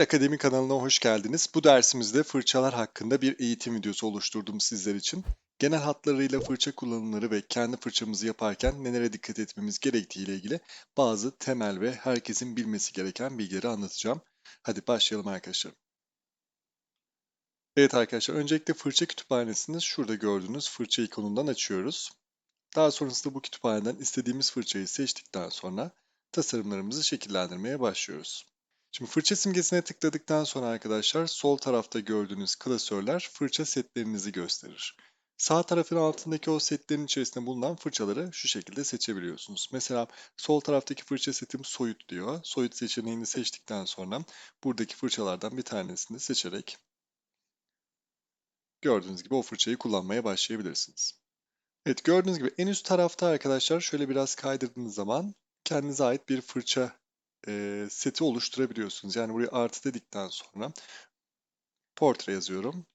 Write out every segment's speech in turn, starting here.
Akademi kanalına hoş geldiniz. Bu dersimizde fırçalar hakkında bir eğitim videosu oluşturdum sizler için. Genel hatlarıyla fırça kullanımları ve kendi fırçamızı yaparken nelere dikkat etmemiz gerektiği ile ilgili bazı temel ve herkesin bilmesi gereken bilgileri anlatacağım. Hadi başlayalım arkadaşlar. Evet arkadaşlar, öncelikle fırça kütüphanesini şurada gördüğünüz fırça ikonundan açıyoruz. Daha sonrasında bu kütüphaneden istediğimiz fırçayı seçtikten sonra tasarımlarımızı şekillendirmeye başlıyoruz. Şimdi fırça simgesine tıkladıktan sonra arkadaşlar sol tarafta gördüğünüz klasörler fırça setlerinizi gösterir. Sağ tarafın altındaki o setlerin içerisinde bulunan fırçaları şu şekilde seçebiliyorsunuz. Mesela sol taraftaki fırça setim soyut diyor. Soyut seçeneğini seçtikten sonra buradaki fırçalardan bir tanesini seçerek gördüğünüz gibi o fırçayı kullanmaya başlayabilirsiniz. Evet gördüğünüz gibi en üst tarafta arkadaşlar şöyle biraz kaydırdığınız zaman kendinize ait bir fırça e, seti oluşturabiliyorsunuz. Yani buraya artı dedikten sonra portre yazıyorum.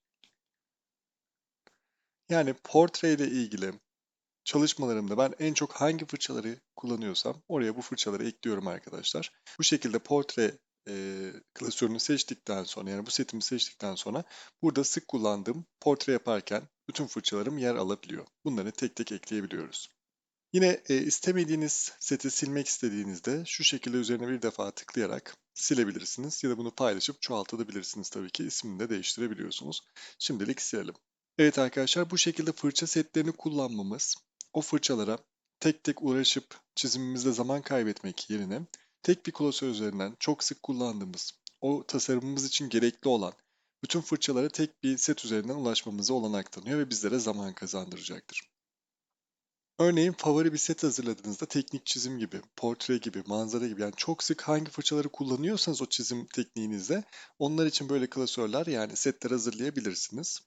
Yani portre ile ilgili çalışmalarımda ben en çok hangi fırçaları kullanıyorsam oraya bu fırçaları ekliyorum arkadaşlar. Bu şekilde portre e, klasörünü seçtikten sonra yani bu setimi seçtikten sonra burada sık kullandığım portre yaparken bütün fırçalarım yer alabiliyor. Bunları tek tek ekleyebiliyoruz. Yine e, istemediğiniz seti silmek istediğinizde şu şekilde üzerine bir defa tıklayarak silebilirsiniz ya da bunu paylaşıp çoğaltabilirsiniz tabii ki ismini de değiştirebiliyorsunuz. Şimdilik silelim. Evet arkadaşlar bu şekilde fırça setlerini kullanmamız o fırçalara tek tek uğraşıp çizimimizde zaman kaybetmek yerine tek bir klasör üzerinden çok sık kullandığımız o tasarımımız için gerekli olan bütün fırçalara tek bir set üzerinden ulaşmamıza olanak tanıyor ve bizlere zaman kazandıracaktır. Örneğin favori bir set hazırladığınızda teknik çizim gibi, portre gibi, manzara gibi yani çok sık hangi fırçaları kullanıyorsanız o çizim tekniğinizde onlar için böyle klasörler yani setler hazırlayabilirsiniz.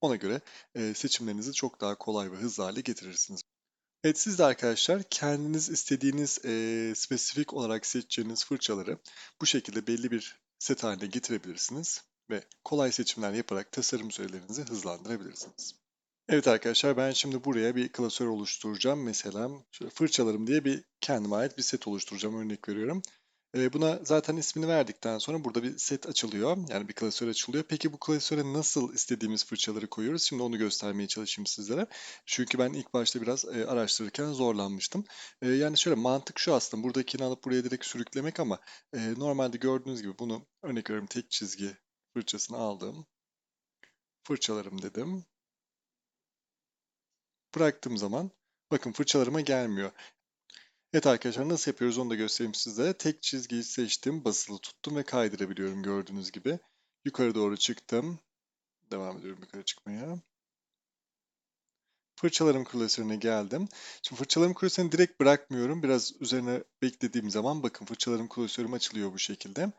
Ona göre e, seçimlerinizi çok daha kolay ve hızlı hale getirirsiniz. Evet siz de arkadaşlar kendiniz istediğiniz e, spesifik olarak seçeceğiniz fırçaları bu şekilde belli bir set haline getirebilirsiniz ve kolay seçimler yaparak tasarım sürelerinizi hızlandırabilirsiniz. Evet arkadaşlar ben şimdi buraya bir klasör oluşturacağım. Mesela şöyle fırçalarım diye bir kendime ait bir set oluşturacağım örnek veriyorum. Ee, buna zaten ismini verdikten sonra burada bir set açılıyor. Yani bir klasör açılıyor. Peki bu klasöre nasıl istediğimiz fırçaları koyuyoruz? Şimdi onu göstermeye çalışayım sizlere. Çünkü ben ilk başta biraz e, araştırırken zorlanmıştım. E, yani şöyle mantık şu aslında. Buradakini alıp buraya direkt sürüklemek ama e, normalde gördüğünüz gibi bunu örnek veriyorum tek çizgi fırçasını aldım. Fırçalarım dedim bıraktığım zaman bakın fırçalarıma gelmiyor. Evet arkadaşlar nasıl yapıyoruz onu da göstereyim size. Tek çizgiyi seçtim, basılı tuttum ve kaydırabiliyorum gördüğünüz gibi. Yukarı doğru çıktım. Devam ediyorum yukarı çıkmaya. Fırçalarım klasörüne geldim. Şimdi fırçalarım klasörünü direkt bırakmıyorum. Biraz üzerine beklediğim zaman bakın fırçalarım klasörüm açılıyor bu şekilde.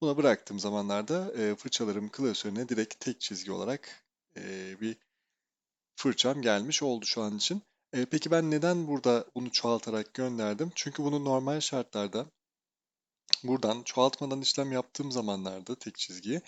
Buna bıraktığım zamanlarda fırçalarım klasörüne direkt tek çizgi olarak bir fırçam gelmiş oldu şu an için. E, peki ben neden burada bunu çoğaltarak gönderdim? Çünkü bunu normal şartlarda buradan çoğaltmadan işlem yaptığım zamanlarda tek çizgiyi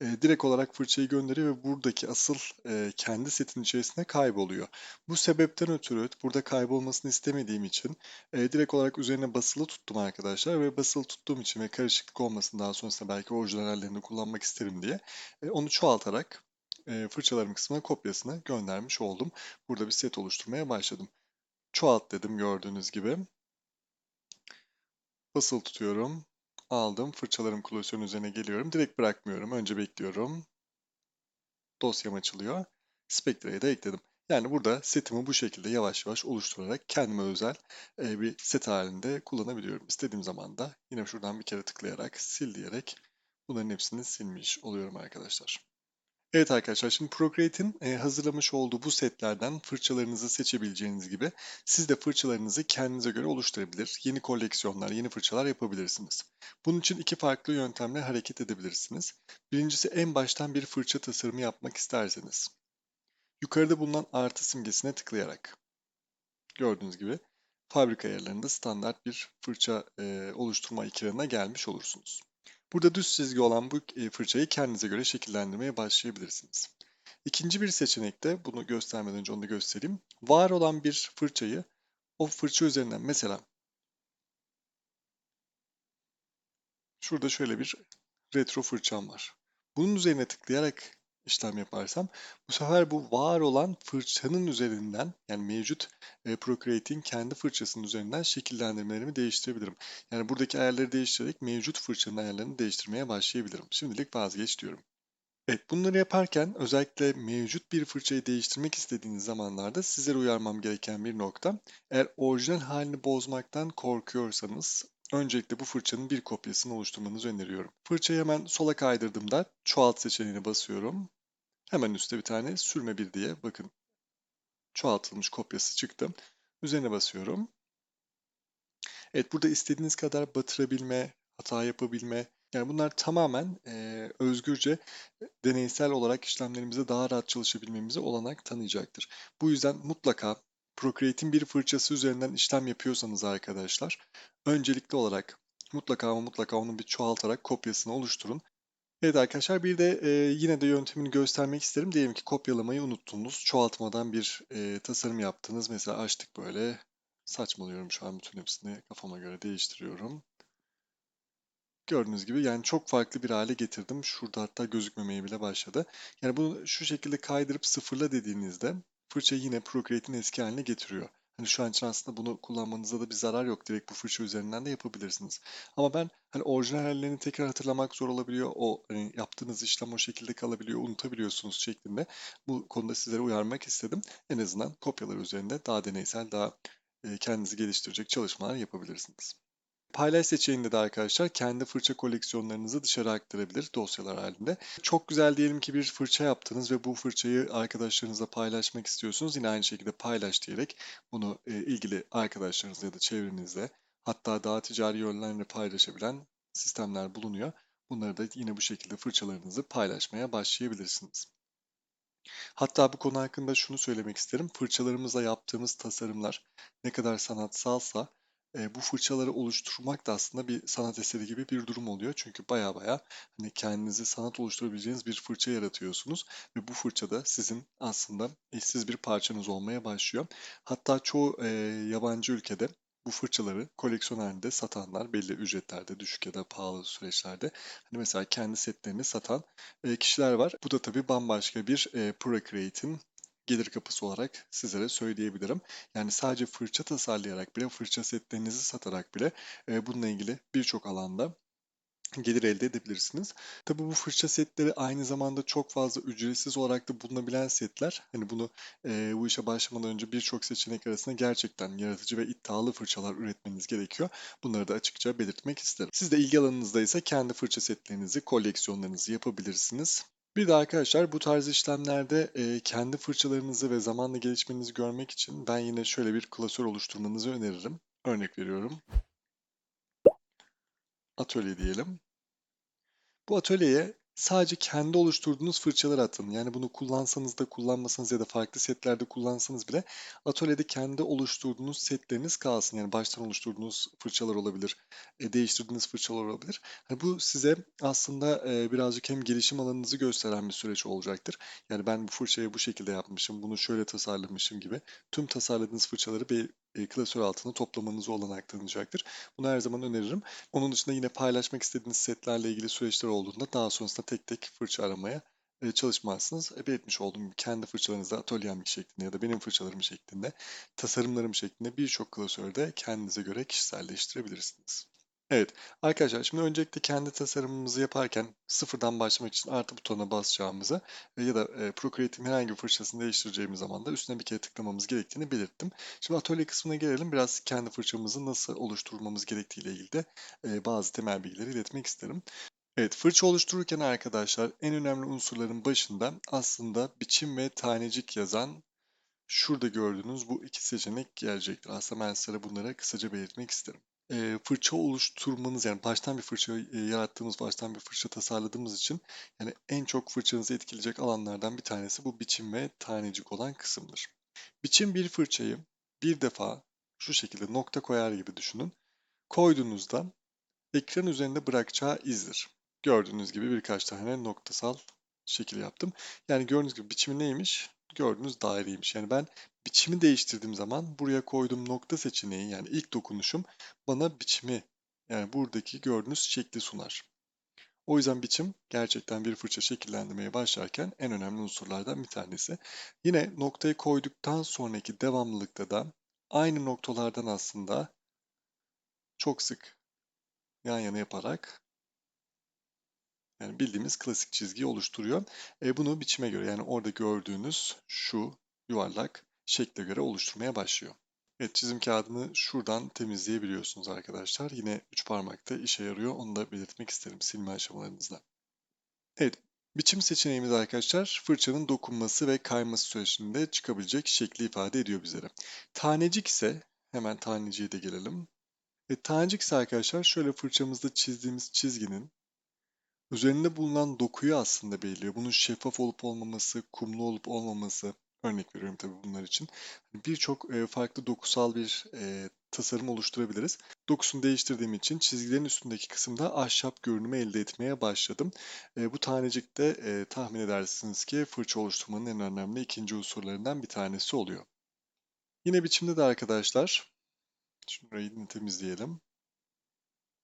e, direkt olarak fırçayı gönderiyor ve buradaki asıl e, kendi setin içerisinde kayboluyor. Bu sebepten ötürü burada kaybolmasını istemediğim için e, direkt olarak üzerine basılı tuttum arkadaşlar ve basılı tuttuğum için ve karışıklık olmasın daha sonrasında belki orijinal hallerini kullanmak isterim diye e, onu çoğaltarak e, fırçalarım kısmına kopyasını göndermiş oldum. Burada bir set oluşturmaya başladım. Çoğalt dedim gördüğünüz gibi. Basılı tutuyorum. Aldım. Fırçalarım klasörün üzerine geliyorum. Direkt bırakmıyorum. Önce bekliyorum. Dosyam açılıyor. Spectre'ye de ekledim. Yani burada setimi bu şekilde yavaş yavaş oluşturarak kendime özel e, bir set halinde kullanabiliyorum. İstediğim zaman da yine şuradan bir kere tıklayarak sil diyerek bunların hepsini silmiş oluyorum arkadaşlar. Evet arkadaşlar şimdi Procreate'in e, hazırlamış olduğu bu setlerden fırçalarınızı seçebileceğiniz gibi siz de fırçalarınızı kendinize göre oluşturabilir, yeni koleksiyonlar, yeni fırçalar yapabilirsiniz. Bunun için iki farklı yöntemle hareket edebilirsiniz. Birincisi en baştan bir fırça tasarımı yapmak isterseniz. Yukarıda bulunan artı simgesine tıklayarak gördüğünüz gibi fabrika ayarlarında standart bir fırça e, oluşturma ekranına gelmiş olursunuz. Burada düz çizgi olan bu e, fırçayı kendinize göre şekillendirmeye başlayabilirsiniz. İkinci bir seçenekte bunu göstermeden önce onu da göstereyim. Var olan bir fırçayı o fırça üzerinden mesela şurada şöyle bir retro fırçam var. Bunun üzerine tıklayarak işlem yaparsam bu sefer bu var olan fırçanın üzerinden yani mevcut e, Procreate'in kendi fırçasının üzerinden şekillendirmelerimi değiştirebilirim. Yani buradaki ayarları değiştirerek mevcut fırçanın ayarlarını değiştirmeye başlayabilirim. Şimdilik vazgeç diyorum. Evet, bunları yaparken özellikle mevcut bir fırçayı değiştirmek istediğiniz zamanlarda sizlere uyarmam gereken bir nokta. Eğer orijinal halini bozmaktan korkuyorsanız öncelikle bu fırçanın bir kopyasını oluşturmanızı öneriyorum. Fırçayı hemen sola kaydırdığımda çoğalt seçeneğine basıyorum. Hemen üstte bir tane sürme bir diye bakın çoğaltılmış kopyası çıktı. Üzerine basıyorum. Evet burada istediğiniz kadar batırabilme, hata yapabilme, yani bunlar tamamen e, özgürce deneysel olarak işlemlerimize daha rahat çalışabilmemize olanak tanıyacaktır. Bu yüzden mutlaka Procreate'in bir fırçası üzerinden işlem yapıyorsanız arkadaşlar, öncelikli olarak mutlaka ama mutlaka onu bir çoğaltarak kopyasını oluşturun. Evet arkadaşlar bir de e, yine de yöntemini göstermek isterim. Diyelim ki kopyalamayı unuttunuz. Çoğaltmadan bir e, tasarım yaptınız. Mesela açtık böyle. Saçmalıyorum şu an bütün hepsini kafama göre değiştiriyorum. Gördüğünüz gibi yani çok farklı bir hale getirdim. Şurada hatta gözükmemeye bile başladı. Yani bunu şu şekilde kaydırıp sıfırla dediğinizde fırça yine Procreate'in eski haline getiriyor. Hani şu an için aslında bunu kullanmanıza da bir zarar yok. Direkt bu fırça üzerinden de yapabilirsiniz. Ama ben hani orijinal hallerini tekrar hatırlamak zor olabiliyor. O hani yaptığınız işlem o şekilde kalabiliyor, unutabiliyorsunuz şeklinde. Bu konuda sizlere uyarmak istedim. En azından kopyalar üzerinde daha deneysel, daha kendinizi geliştirecek çalışmalar yapabilirsiniz. Paylaş seçeneğinde de arkadaşlar kendi fırça koleksiyonlarınızı dışarı aktarabilir dosyalar halinde. Çok güzel diyelim ki bir fırça yaptınız ve bu fırçayı arkadaşlarınızla paylaşmak istiyorsunuz. Yine aynı şekilde paylaş diyerek bunu e, ilgili arkadaşlarınızla ya da çevrenizde hatta daha ticari yönlerle paylaşabilen sistemler bulunuyor. Bunları da yine bu şekilde fırçalarınızı paylaşmaya başlayabilirsiniz. Hatta bu konu hakkında şunu söylemek isterim. Fırçalarımızla yaptığımız tasarımlar ne kadar sanatsalsa e, bu fırçaları oluşturmak da aslında bir sanat eseri gibi bir durum oluyor. Çünkü baya baya hani kendinizi sanat oluşturabileceğiniz bir fırça yaratıyorsunuz ve bu fırça da sizin aslında eşsiz bir parçanız olmaya başlıyor. Hatta çoğu e, yabancı ülkede bu fırçaları koleksiyon halinde satanlar belli ücretlerde düşük ya da pahalı süreçlerde hani mesela kendi setlerini satan kişiler var. Bu da tabii bambaşka bir e, Procreate'in gelir kapısı olarak sizlere söyleyebilirim. Yani sadece fırça tasarlayarak bile, fırça setlerinizi satarak bile e, bununla ilgili birçok alanda gelir elde edebilirsiniz. Tabi bu fırça setleri aynı zamanda çok fazla ücretsiz olarak da bulunabilen setler. Hani bunu e, bu işe başlamadan önce birçok seçenek arasında gerçekten yaratıcı ve iddialı fırçalar üretmeniz gerekiyor. Bunları da açıkça belirtmek isterim. Siz de ilgi alanınızda ise kendi fırça setlerinizi, koleksiyonlarınızı yapabilirsiniz. Bir de arkadaşlar bu tarz işlemlerde e, kendi fırçalarınızı ve zamanla gelişmenizi görmek için ben yine şöyle bir klasör oluşturmanızı öneririm. Örnek veriyorum. Atölye diyelim. Bu atölyeye sadece kendi oluşturduğunuz fırçaları atın. Yani bunu kullansanız da kullanmasanız ya da farklı setlerde kullansanız bile atölyede kendi oluşturduğunuz setleriniz kalsın. Yani baştan oluşturduğunuz fırçalar olabilir, e, değiştirdiğiniz fırçalar olabilir. Yani bu size aslında e, birazcık hem gelişim alanınızı gösteren bir süreç olacaktır. Yani ben bu fırçayı bu şekilde yapmışım, bunu şöyle tasarlamışım gibi tüm tasarladığınız fırçaları bir e, klasör altında toplamanızı olanak. Bunu her zaman öneririm. Onun dışında yine paylaşmak istediğiniz setlerle ilgili süreçler olduğunda daha sonrasında tek tek fırça aramaya e, çalışmazsınız. E, belirtmiş olduğum kendi fırçalarınızı atölyem şeklinde ya da benim fırçalarım şeklinde, tasarımlarım şeklinde birçok klasörde kendinize göre kişiselleştirebilirsiniz. Evet arkadaşlar şimdi öncelikle kendi tasarımımızı yaparken sıfırdan başlamak için artı butonuna basacağımızı ya da e, Procreate'in herhangi bir fırçasını değiştireceğimiz zaman da üstüne bir kere tıklamamız gerektiğini belirttim. Şimdi atölye kısmına gelelim. Biraz kendi fırçamızı nasıl oluşturmamız gerektiği ile ilgili de e, bazı temel bilgileri iletmek isterim. Evet, fırça oluştururken arkadaşlar en önemli unsurların başında aslında biçim ve tanecik yazan şurada gördüğünüz bu iki seçenek gelecektir. Aslında ben size bunları kısaca belirtmek isterim e, fırça oluşturmanız yani baştan bir fırça e, yarattığımız, baştan bir fırça tasarladığımız için yani en çok fırçanızı etkileyecek alanlardan bir tanesi bu biçim ve tanecik olan kısımdır. Biçim bir fırçayı bir defa şu şekilde nokta koyar gibi düşünün. Koyduğunuzda ekran üzerinde bırakacağı izdir. Gördüğünüz gibi birkaç tane noktasal şekil yaptım. Yani gördüğünüz gibi biçimi neymiş? Gördüğünüz daireymiş. Yani ben biçimi değiştirdiğim zaman buraya koyduğum nokta seçeneği yani ilk dokunuşum bana biçimi yani buradaki gördüğünüz şekli sunar. O yüzden biçim gerçekten bir fırça şekillendirmeye başlarken en önemli unsurlardan bir tanesi. Yine noktayı koyduktan sonraki devamlılıkta da aynı noktalardan aslında çok sık yan yana yaparak yani bildiğimiz klasik çizgiyi oluşturuyor. E bunu biçime göre yani orada gördüğünüz şu yuvarlak şekle göre oluşturmaya başlıyor. Evet çizim kağıdını şuradan temizleyebiliyorsunuz arkadaşlar. Yine üç parmakta işe yarıyor. Onu da belirtmek isterim silme aşamalarınızda. Evet biçim seçeneğimiz arkadaşlar fırçanın dokunması ve kayması sürecinde çıkabilecek şekli ifade ediyor bizlere. Tanecik ise hemen taneciye de gelelim. E, tanecik ise arkadaşlar şöyle fırçamızda çizdiğimiz çizginin üzerinde bulunan dokuyu aslında belirliyor. Bunun şeffaf olup olmaması, kumlu olup olmaması, örnek veriyorum tabii bunlar için. Hani birçok e, farklı dokusal bir e, tasarım oluşturabiliriz. Dokusunu değiştirdiğim için çizgilerin üstündeki kısımda ahşap görünümü elde etmeye başladım. E, bu tanecik de tahmin edersiniz ki fırça oluşturmanın en önemli ikinci unsurlarından bir tanesi oluyor. Yine biçimde de arkadaşlar, şurayı yine temizleyelim.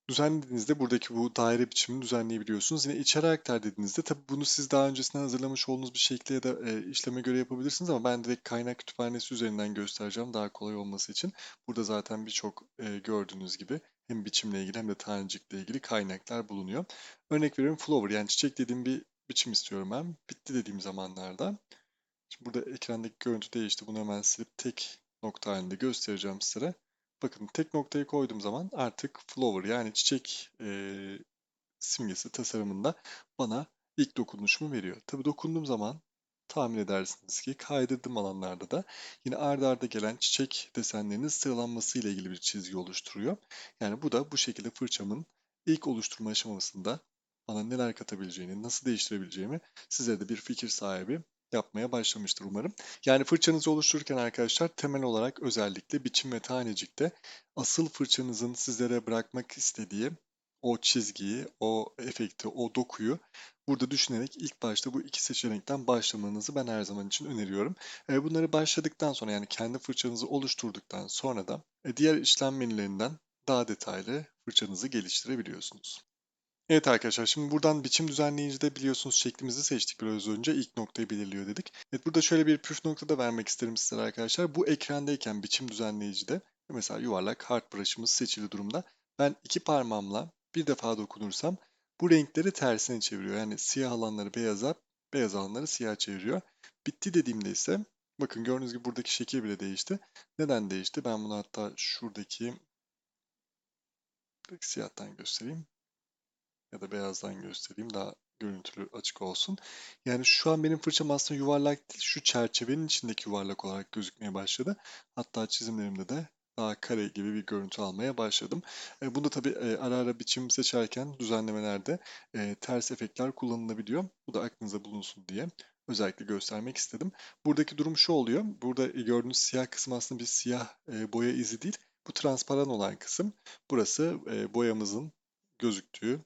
Düzenlediğinizde buradaki bu daire biçimini düzenleyebiliyorsunuz. Yine içeri aktar dediğinizde tabii bunu siz daha öncesinden hazırlamış olduğunuz bir şekilde ya da e, işleme göre yapabilirsiniz ama ben direkt kaynak kütüphanesi üzerinden göstereceğim daha kolay olması için. Burada zaten birçok e, gördüğünüz gibi hem biçimle ilgili hem de tanecikle ilgili kaynaklar bulunuyor. Örnek veriyorum flower yani çiçek dediğim bir biçim istiyorum ben. Bitti dediğim zamanlarda. Şimdi burada ekrandaki görüntü değişti. Bunu hemen silip tek nokta halinde göstereceğim size. Bakın tek noktayı koyduğum zaman artık flower yani çiçek e, simgesi tasarımında bana ilk dokunuşumu veriyor. Tabi dokunduğum zaman tahmin edersiniz ki kaydırdığım alanlarda da yine ardarda arda gelen çiçek desenlerinin sıralanması ile ilgili bir çizgi oluşturuyor. Yani bu da bu şekilde fırçamın ilk oluşturma aşamasında bana neler katabileceğini, nasıl değiştirebileceğimi size de bir fikir sahibi yapmaya başlamıştır umarım. Yani fırçanızı oluştururken arkadaşlar temel olarak özellikle biçim ve tanecikte asıl fırçanızın sizlere bırakmak istediği o çizgiyi, o efekti, o dokuyu burada düşünerek ilk başta bu iki seçenekten başlamanızı ben her zaman için öneriyorum. E, bunları başladıktan sonra yani kendi fırçanızı oluşturduktan sonra da e, diğer işlem menülerinden daha detaylı fırçanızı geliştirebiliyorsunuz. Evet arkadaşlar şimdi buradan biçim düzenleyicide biliyorsunuz şeklimizi seçtik biraz önce ilk noktayı belirliyor dedik. Evet burada şöyle bir püf nokta da vermek isterim sizlere arkadaşlar. Bu ekrandayken biçim düzenleyicide mesela yuvarlak hard brush'ımız seçili durumda. Ben iki parmağımla bir defa dokunursam bu renkleri tersine çeviriyor. Yani siyah alanları beyaza, beyaz alanları siyah çeviriyor. Bitti dediğimde ise bakın gördüğünüz gibi buradaki şekil bile değişti. Neden değişti? Ben bunu hatta şuradaki siyahtan göstereyim ya da beyazdan göstereyim daha görüntülü açık olsun. Yani şu an benim fırçam aslında yuvarlak değil, şu çerçevenin içindeki yuvarlak olarak gözükmeye başladı. Hatta çizimlerimde de daha kare gibi bir görüntü almaya başladım. E, bunda tabii e, ara ara biçim seçerken düzenlemelerde e, ters efektler kullanılabiliyor. Bu da aklınıza bulunsun diye özellikle göstermek istedim. Buradaki durum şu oluyor. Burada gördüğünüz siyah kısım aslında bir siyah e, boya izi değil. Bu transparan olan kısım. Burası e, boyamızın gözüktüğü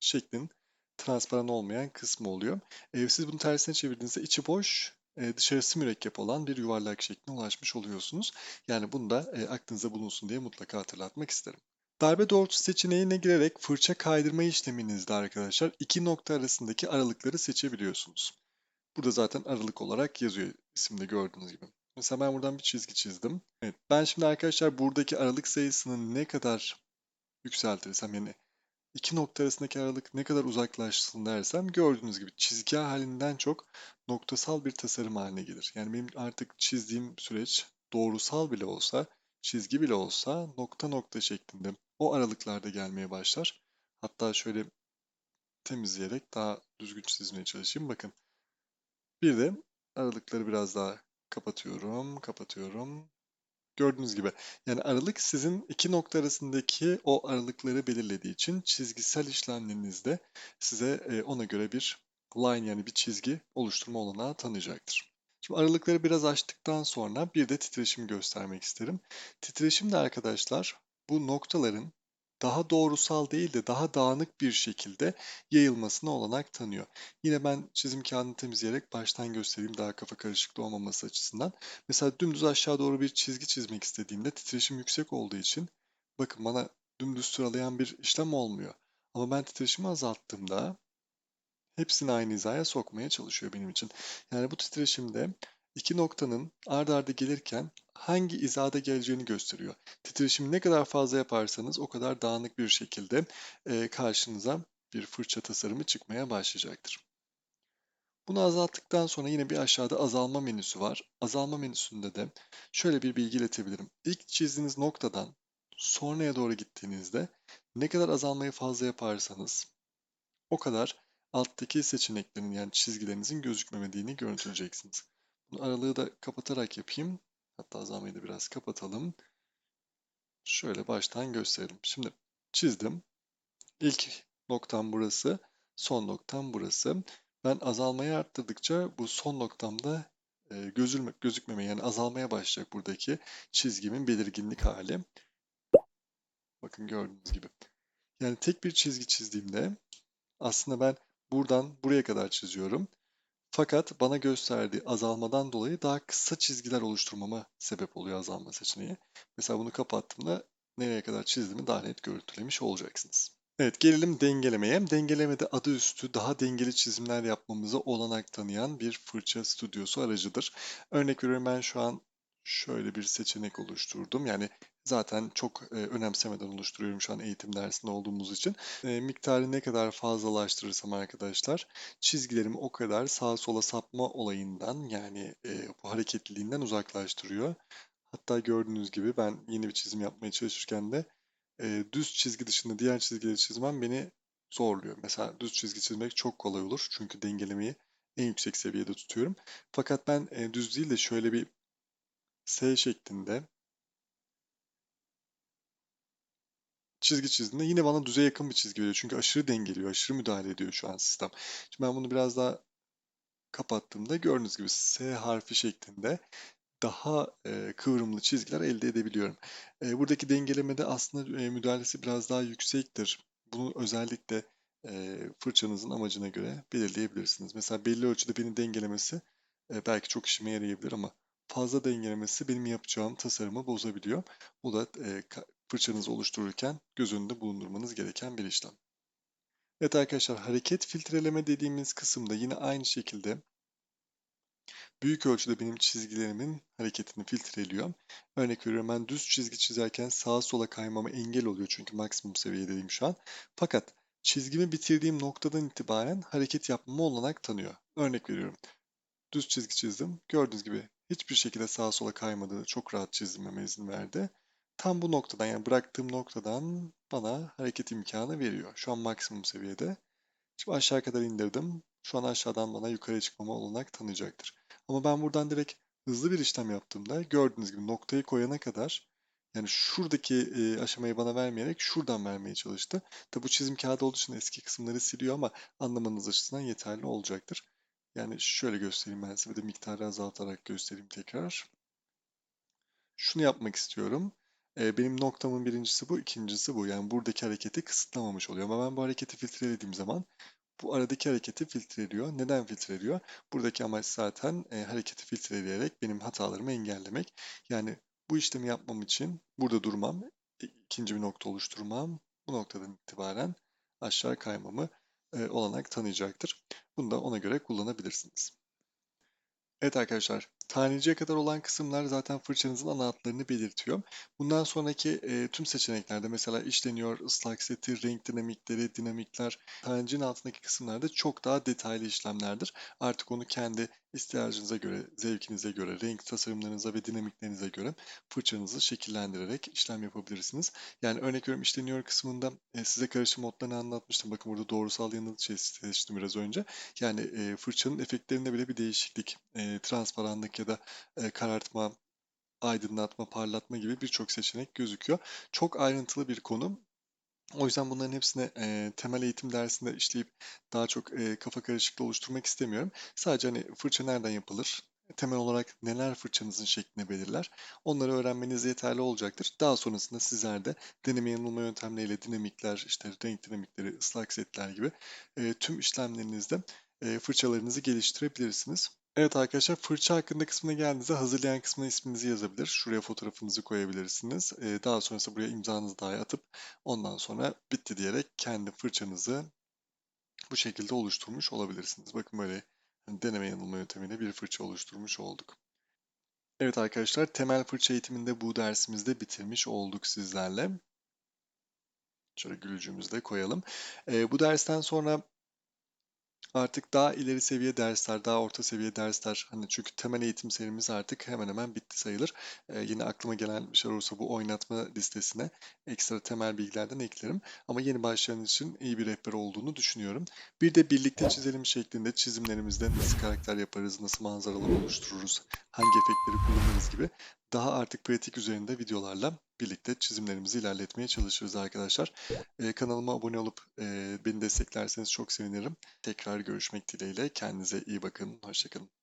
şeklin transparan olmayan kısmı oluyor. E, siz bunu tersine çevirdiğinizde içi boş, e, dışarısı mürekkep olan bir yuvarlak şekline ulaşmış oluyorsunuz. Yani bunu da e, aklınıza bulunsun diye mutlaka hatırlatmak isterim. Darbe doğrultusu seçeneğine girerek fırça kaydırma işleminizde arkadaşlar iki nokta arasındaki aralıkları seçebiliyorsunuz. Burada zaten aralık olarak yazıyor isimde gördüğünüz gibi. Mesela ben buradan bir çizgi çizdim. Evet, ben şimdi arkadaşlar buradaki aralık sayısını ne kadar yükseltirsem yani iki nokta arasındaki aralık ne kadar uzaklaşsın dersem gördüğünüz gibi çizgi halinden çok noktasal bir tasarım haline gelir. Yani benim artık çizdiğim süreç doğrusal bile olsa, çizgi bile olsa nokta nokta şeklinde o aralıklarda gelmeye başlar. Hatta şöyle temizleyerek daha düzgün çizmeye çalışayım. Bakın. Bir de aralıkları biraz daha kapatıyorum, kapatıyorum. Gördüğünüz gibi yani aralık sizin iki nokta arasındaki o aralıkları belirlediği için çizgisel işlemlerinizde size e, ona göre bir line yani bir çizgi oluşturma olanağı tanıyacaktır. Şimdi aralıkları biraz açtıktan sonra bir de titreşim göstermek isterim. Titreşim de arkadaşlar bu noktaların daha doğrusal değil de daha dağınık bir şekilde yayılmasına olanak tanıyor. Yine ben çizim kağıdını temizleyerek baştan göstereyim daha kafa karışıklığı olmaması açısından. Mesela dümdüz aşağı doğru bir çizgi çizmek istediğimde titreşim yüksek olduğu için bakın bana dümdüz sıralayan bir işlem olmuyor. Ama ben titreşimi azalttığımda hepsini aynı hizaya sokmaya çalışıyor benim için. Yani bu titreşimde iki noktanın ard arda gelirken hangi hizada geleceğini gösteriyor. Titreşimi ne kadar fazla yaparsanız o kadar dağınık bir şekilde e, karşınıza bir fırça tasarımı çıkmaya başlayacaktır. Bunu azalttıktan sonra yine bir aşağıda azalma menüsü var. Azalma menüsünde de şöyle bir bilgi iletebilirim. İlk çizdiğiniz noktadan sonraya doğru gittiğinizde ne kadar azalmayı fazla yaparsanız o kadar alttaki seçeneklerin yani çizgilerinizin gözükmemediğini görüntüleyeceksiniz. Bunu aralığı da kapatarak yapayım. Hatta azalmayı da biraz kapatalım. Şöyle baştan gösterelim. Şimdi çizdim. İlk noktam burası, son noktam burası. Ben azalmayı arttırdıkça bu son noktamda e, gözülme, gözükmemeye yani azalmaya başlayacak buradaki çizgimin belirginlik hali. Bakın gördüğünüz gibi. Yani tek bir çizgi çizdiğimde aslında ben buradan buraya kadar çiziyorum. Fakat bana gösterdiği azalmadan dolayı daha kısa çizgiler oluşturmama sebep oluyor azalma seçeneği. Mesela bunu kapattığımda nereye kadar çizdiğimi daha net görüntülemiş olacaksınız. Evet gelelim dengelemeye. Dengelemede adı üstü daha dengeli çizimler yapmamıza olanak tanıyan bir fırça stüdyosu aracıdır. Örnek veriyorum ben şu an şöyle bir seçenek oluşturdum. Yani zaten çok e, önemsemeden oluşturuyorum şu an eğitim dersinde olduğumuz için. E, miktarı ne kadar fazlalaştırırsam arkadaşlar çizgilerimi o kadar sağa sola sapma olayından yani e, bu hareketliliğinden uzaklaştırıyor. Hatta gördüğünüz gibi ben yeni bir çizim yapmaya çalışırken de e, düz çizgi dışında diğer çizgileri çizmem beni zorluyor. Mesela düz çizgi çizmek çok kolay olur çünkü dengelemeyi en yüksek seviyede tutuyorum. Fakat ben e, düz değil de şöyle bir S şeklinde çizgi çizdiğinde yine bana düze yakın bir çizgi veriyor. Çünkü aşırı dengeliyor, aşırı müdahale ediyor şu an sistem. Şimdi ben bunu biraz daha kapattığımda gördüğünüz gibi S harfi şeklinde daha e, kıvrımlı çizgiler elde edebiliyorum. E, buradaki dengelemede aslında e, müdahalesi biraz daha yüksektir. Bunu özellikle e, fırçanızın amacına göre belirleyebilirsiniz. Mesela belli ölçüde beni dengelemesi e, belki çok işime yarayabilir ama fazla dengelemesi benim yapacağım tasarımı bozabiliyor. Bu da e, fırçanızı oluştururken göz önünde bulundurmanız gereken bir işlem. Evet arkadaşlar hareket filtreleme dediğimiz kısımda yine aynı şekilde büyük ölçüde benim çizgilerimin hareketini filtreliyor. Örnek veriyorum ben düz çizgi çizerken sağa sola kaymama engel oluyor çünkü maksimum seviyedeyim şu an. Fakat çizgimi bitirdiğim noktadan itibaren hareket yapmama olanak tanıyor. Örnek veriyorum. Düz çizgi çizdim. Gördüğünüz gibi hiçbir şekilde sağa sola kaymadı. Çok rahat çizmeme izin verdi. Tam bu noktadan yani bıraktığım noktadan bana hareket imkanı veriyor. Şu an maksimum seviyede. Şimdi aşağı kadar indirdim. Şu an aşağıdan bana yukarı çıkmama olanak tanıyacaktır. Ama ben buradan direkt hızlı bir işlem yaptığımda gördüğünüz gibi noktayı koyana kadar yani şuradaki e, aşamayı bana vermeyerek şuradan vermeye çalıştı. Tabi bu çizim kağıdı olduğu için eski kısımları siliyor ama anlamanız açısından yeterli olacaktır. Yani şöyle göstereyim ben size de miktarı azaltarak göstereyim tekrar. Şunu yapmak istiyorum. E, benim noktamın birincisi bu, ikincisi bu. Yani buradaki hareketi kısıtlamamış oluyor. Ama ben bu hareketi filtrelediğim zaman bu aradaki hareketi filtreliyor. Neden filtreliyor? Buradaki amaç zaten e, hareketi filtreleyerek benim hatalarımı engellemek. Yani bu işlemi yapmam için burada durmam, ikinci bir nokta oluşturmam, bu noktadan itibaren aşağı kaymamı e, olanak tanıyacaktır. Bunu da ona göre kullanabilirsiniz. Evet arkadaşlar, taneciye kadar olan kısımlar zaten fırçanızın ana hatlarını belirtiyor. Bundan sonraki e, tüm seçeneklerde mesela işleniyor, ıslak seti, renk dinamikleri, dinamikler, tanecinin altındaki kısımlarda çok daha detaylı işlemlerdir. Artık onu kendi ihtiyacınıza göre, zevkinize göre, renk tasarımlarınıza ve dinamiklerinize göre fırçanızı şekillendirerek işlem yapabilirsiniz. Yani örnek veriyorum işleniyor kısmında e, size karışım modlarını anlatmıştım. Bakın burada doğrusal yanıt seçtim biraz önce. Yani e, fırçanın efektlerinde bile bir değişiklik, e, transparanlık ya da e, karartma, aydınlatma, parlatma gibi birçok seçenek gözüküyor. Çok ayrıntılı bir konu. O yüzden bunların hepsini e, temel eğitim dersinde işleyip daha çok e, kafa karışıklığı oluşturmak istemiyorum. Sadece hani fırça nereden yapılır, temel olarak neler fırçanızın şeklini belirler, onları öğrenmeniz yeterli olacaktır. Daha sonrasında sizler de deneme yanılma yöntemleriyle dinamikler, işte renk dinamikleri, ıslak setler gibi e, tüm işlemlerinizde e, fırçalarınızı geliştirebilirsiniz. Evet arkadaşlar fırça hakkında kısmına geldiğinizde hazırlayan kısmına isminizi yazabilir. Şuraya fotoğrafınızı koyabilirsiniz. Ee, daha sonrasında buraya imzanızı dahi atıp ondan sonra bitti diyerek kendi fırçanızı bu şekilde oluşturmuş olabilirsiniz. Bakın böyle hani deneme yanılma yöntemiyle bir fırça oluşturmuş olduk. Evet arkadaşlar temel fırça eğitiminde bu dersimizde bitirmiş olduk sizlerle. Şöyle gülücüğümüzü de koyalım. Ee, bu dersten sonra Artık daha ileri seviye dersler, daha orta seviye dersler hani çünkü temel eğitim serimiz artık hemen hemen bitti sayılır. Ee, yine aklıma gelen bir şey olursa bu oynatma listesine ekstra temel bilgilerden eklerim. Ama yeni başlayan için iyi bir rehber olduğunu düşünüyorum. Bir de birlikte çizelim şeklinde çizimlerimizde nasıl karakter yaparız, nasıl manzaralar oluştururuz, hangi efektleri kullanırız gibi daha artık pratik üzerinde videolarla birlikte çizimlerimizi ilerletmeye çalışırız arkadaşlar. Ee, kanalıma abone olup e, beni desteklerseniz çok sevinirim. Tekrar görüşmek dileğiyle. Kendinize iyi bakın. Hoşçakalın.